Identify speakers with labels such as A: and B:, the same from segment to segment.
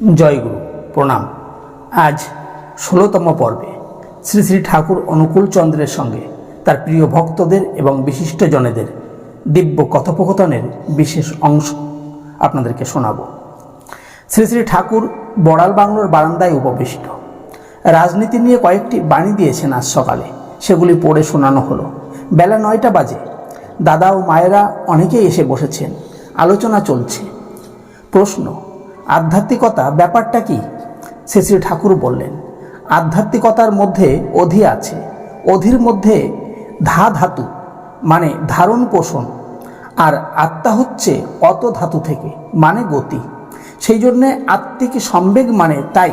A: জয়গুরু, প্রণাম। আজ ষোলোতম পর্বে শ্রী শ্রী ঠাকুর অনুকূল চন্দ্রের সঙ্গে তার প্রিয় ভক্তদের এবং বিশিষ্টজনেদের দিব্য কথোপকথনের বিশেষ অংশ আপনাদেরকে শোনাব। শ্রী শ্রী ঠাকুর বড়াল বাংলোর বারান্দায় উপবিষ্ট। রাজনীতি নিয়ে কয়েকটি বাণী দিয়েছেন আজ সকালে। সেগুলি পড়ে শোনানো হলো। বেলা নয়টা বাজে। দাদা ও মায়েরা অনেকেই এসে বসেছেন। আলোচনা চলছে। প্রশ্ন আধ্যাত্মিকতা ব্যাপারটা কি? শ্রী শ্রী ঠাকুর বললেন, আধ্যাত্মিকতার মধ্যে অধি আছে। অধির মধ্যে ধা ধাতু মানে ধারণ পোষণ, আর আত্মা হচ্ছে অত ধাতু থেকে মানে গতি। সেই জন্যে আত্মিক সম্বেগ মানে তাই,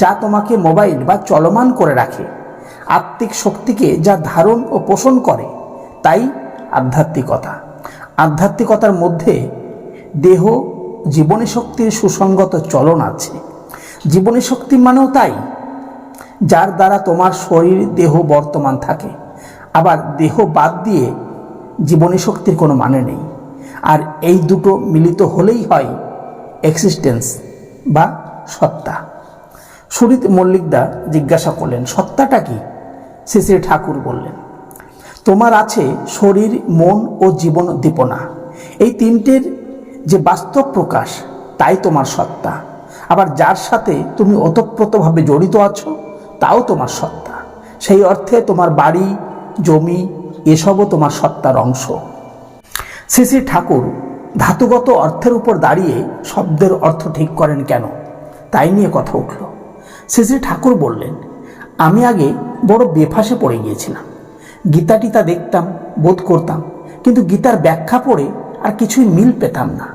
A: যা তোমাকে মোবাইল বা চলমান করে রাখে। আত্মিক শক্তিকে যা ধারণ ও পোষণ করে, তাই আধ্যাত্মিকতা। আধ্যাত্মিকতার মধ্যে দেহ জীবনী শক্তির সুসঙ্গত চলন আছে। জীবনী শক্তি মানেও তাই, যার দ্বারা তোমার শরীর, দেহ বর্তমান থাকে। আবার দেহ বাদ দিয়ে জীবনী শক্তির কোনো মানে নেই। আর এই দুটো মিলিত হলেই হয় এক্সিস্টেন্স বা সত্তা। সুরিত মল্লিকদা জিজ্ঞাসা করলেন, সত্তাটা কি? শ্রী শ্রী ঠাকুর বললেন, তোমার আছে শরীর, মন ও জীবন দীপনা এই তিনটের যে বাস্তব প্রকাশ, তাই তোমার সত্তা। আবার যার সাথে তুমি ওতপ্রোতভাবে জড়িত আছো, তাও তোমার সত্তা। সেই অর্থে তোমার বাড়ি, জমি, এসবও তোমার সত্তার অংশ। শ্রী ঠাকুর ধাতুগত অর্থের উপর দাঁড়িয়ে শব্দের অর্থ ঠিক করেন কেন? তাই নিয়ে কথা উঠল। শ্রী ঠাকুর বললেন, আমি আগে বড় বেফাসে পড়ে গিয়েছিলাম। গীতাটি তা দেখতাম, বোধ করতাম, কিন্তু গীতার ব্যাখ্যা পড়ে আর কিছুই মিল পেতাম না।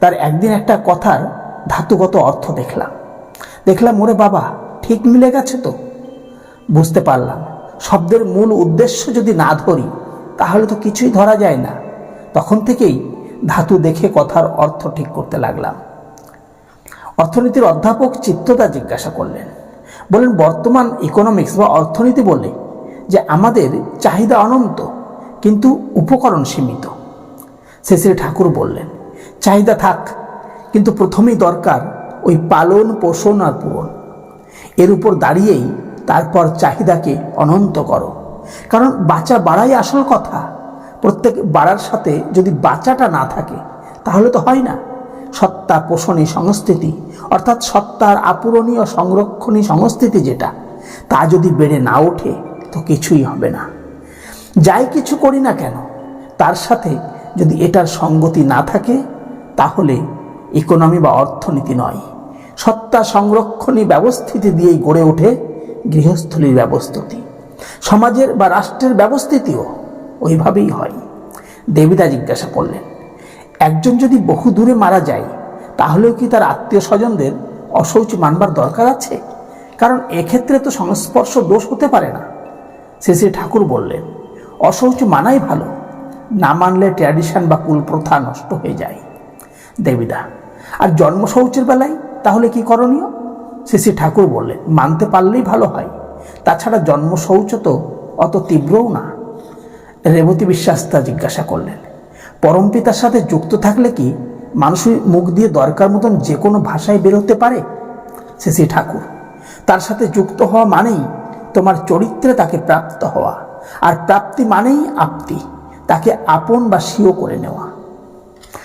A: তার একদিন একটা কথার ধাতুগত অর্থ দেখলাম। দেখলাম, ওরে বাবা, ঠিক মিলে গেছে তো? বুঝতে পারলাম, শব্দের মূল উদ্দেশ্য যদি না ধরি, তাহলে তো কিছুই ধরা যায় না। তখন থেকেই ধাতু দেখে কথার অর্থ ঠিক করতে লাগলাম। অর্থনীতির অধ্যাপক চিত্তদা জিজ্ঞাসা করলেন, বলেন, বর্তমান ইকোনমিক্স বা অর্থনীতি বলে যে আমাদের চাহিদা অনন্ত, কিন্তু উপকরণ সীমিত। শ্রী ঠাকুর বললেন, চাহিদা থাক, কিন্তু প্রথমেই দরকার ওই পালন, পোষণ আর পূরণ। এর উপর দাঁড়িয়েই তারপর চাহিদাকে অনন্ত করো। কারণ বাঁচা বাড়াই আসল কথা। প্রত্যেক বাড়ার সাথে যদি বাঁচাটা না থাকে, তাহলে তো হয় না। সত্তা পোষণী সংস্কৃতি অর্থাৎ সত্তার আপূরণীয় সংরক্ষণী সংস্কৃতি যেটা, তা যদি বেড়ে না ওঠে, তো কিছুই হবে না। যাই কিছু করি না কেন, তার সাথে যদি এটার সঙ্গতি না থাকে, তাহলে ইকোনমি বা অর্থনীতি নয়। সত্তা সংরক্ষণী ব্যবস্থিতি দিয়েই গড়ে ওঠে গৃহস্থলীর ব্যবস্থিতি। সমাজের বা রাষ্ট্রের ব্যবস্থিতিও ওইভাবেই হয়। দেবিদা জিজ্ঞাসা করলেন, একজন যদি বহু দূরে মারা যায়, তাহলেও কি তার আত্মীয় স্বজনদের অশৌচ মানবার দরকার আছে? কারণ এক্ষেত্রে তো সংস্পর্শ দোষ হতে পারে না। শ্রী শ্রী ঠাকুর বললেন অশৌচ মানাই ভালো। না মানলে ট্র্যাডিশন বা কুল প্রথা নষ্ট হয়ে যায়। দেবীদা, আর জন্ম শৌচের বেলায় তাহলে কি করণীয়? শ্রী শ্রী ঠাকুর বললেন, মানতে পারলেই ভালো হয়। তাছাড়া জন্ম শৌচ তো অত তীব্রও না। রেবতী বিশ্বাস তা জিজ্ঞাসা করলেন পরমপিতার সাথে যুক্ত থাকলে কি মানুষের মুখ দিয়ে দরকার মতন যে কোনো ভাষায় বেরোতে পারে? শ্রী ঠাকুর, তার সাথে যুক্ত হওয়া মানেই তোমার চরিত্রে তাকে প্রাপ্ত হওয়া, আর প্রাপ্তি মানেই আপতি। তাকে আপন বা স্বীয় করে নেওয়া।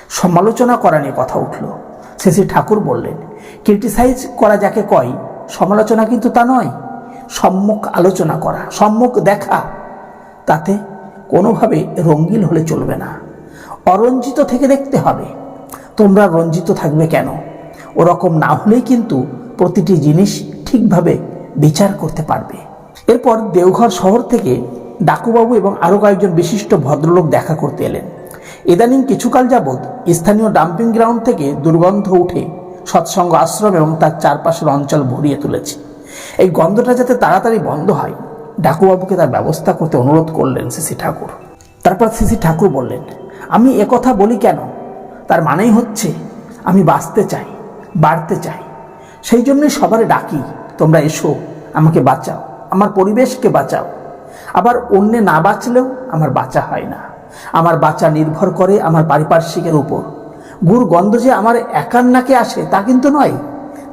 A: সমালোচনা করা নিয়ে কথা উঠল। শ্রী ঠাকুর বললেন, ক্রিটিসাইজ করা যাকে কয়, সমালোচনা কিন্তু তা নয়, সম্মুখ আলোচনা করা, সম্মুখ দেখা। তাতে কোনোভাবে রঙ্গিল হলে চলবে না। অরঞ্জিত থেকে দেখতে হবে। তোমরা রঞ্জিত থাকবে কেন? ওরকম না হলেই কিন্তু প্রতিটি জিনিস ঠিকভাবে বিচার করতে পারবে। এরপর দেওঘর শহর থেকে ডাকুবাবু এবং আরও কয়েকজন বিশিষ্ট ভদ্রলোক দেখা করতে এলেন। ইদানিং কিছুকাল যাবৎ স্থানীয় ডাম্পিং গ্রাউন্ড থেকে দুর্গন্ধ উঠে সৎসঙ্গ আশ্রম এবং তার চারপাশের অঞ্চল ভরিয়ে তুলেছে। এই গন্ধটা যাতে তাড়াতাড়ি বন্ধ হয়, ডাকুবাবুকে তার ব্যবস্থা করতে অনুরোধ করলেন সিসি ঠাকুর। তারপর সিসি ঠাকুর বললেন, আমি কথা বলি কেন? তার মানেই হচ্ছে, আমি বাঁচতে চাই, বাড়তে চাই। সেই জন্যই সবারে ডাকি, তোমরা এসো, আমাকে বাঁচাও, আমার পরিবেশকে বাঁচাও। আবার অন্যে না বাঁচলেও আমার বাঁচা হয় না। আমার বাঁচা নির্ভর করে আমার পারিপার্শ্বিকের উপর। গুড় গন্ধ যে আমার একার নাকে আসে তা কিন্তু নয়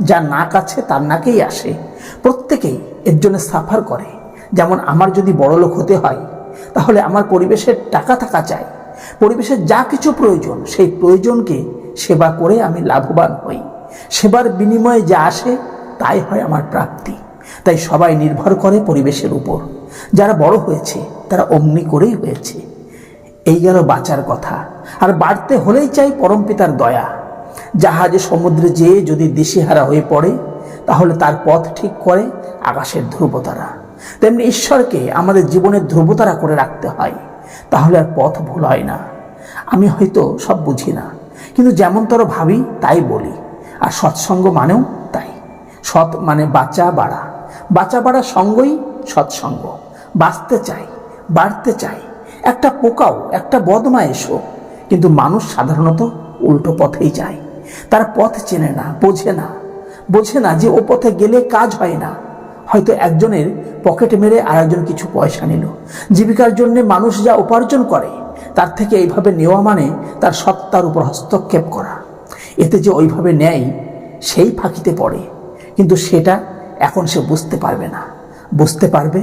A: যা নাক আছে তার নাকেই আসে। প্রত্যেকেই এর জন্য সাফার করে। যেমন আমার যদি বড় লোক হতে হয়, তাহলে আমার পরিবেশের টাকা থাকা চাই। পরিবেশের যা কিছু প্রয়োজন, সেই প্রয়োজনকে সেবা করে আমি লাভবান হই। সেবার বিনিময়ে যা আসে, তাই হয় আমার প্রাপ্তি। তাই সবাই নির্ভর করে পরিবেশের উপর। যারা বড় হয়েছে, তারা অমনি করেই হয়েছে। এই গেল বাঁচার কথা। আর বাড়তে হলেই চাই পরমপিতার দয়া। জাহাজে সমুদ্রে যেয়ে যদি দিশেহারা হয়ে পড়ে, তাহলে তার পথ ঠিক করে আকাশের ধ্রুবতারা। তেমনি ঈশ্বরকে আমাদের জীবনের ধ্রুবতারা করে রাখতে হয়, তাহলে আর পথ ভুল হয় না। আমি হয়তো সব বুঝি না, কিন্তু যেমন তোর ভাবি, তাই বলি। আর সৎসঙ্গ মানেও তাই। সৎ মানে বাঁচা বাড়া। বাঁচা বাড়া সঙ্গই সৎসঙ্গ। বাঁচতে চাই বাড়তে চাই একটা পোকাও, একটা বদমায়েশও। কিন্তু মানুষ সাধারণত উল্টো পথেই যায়। তার পথ চেনে না, বোঝে না। বোঝে না যে ও পথে গেলে কাজ হয় না। হয়তো একজনের পকেটে মেরে আর একজন কিছু পয়সা নিল। জীবিকার জন্য মানুষ যা উপার্জন করে, তার থেকে এইভাবে নেওয়া মানে তার সত্তার উপর হস্তক্ষেপ করা। এতে যে ওইভাবে নেয়, সেই ফাঁকিতে পড়ে। কিন্তু সেটা এখন সে বুঝতে পারবে না। বুঝতে পারবে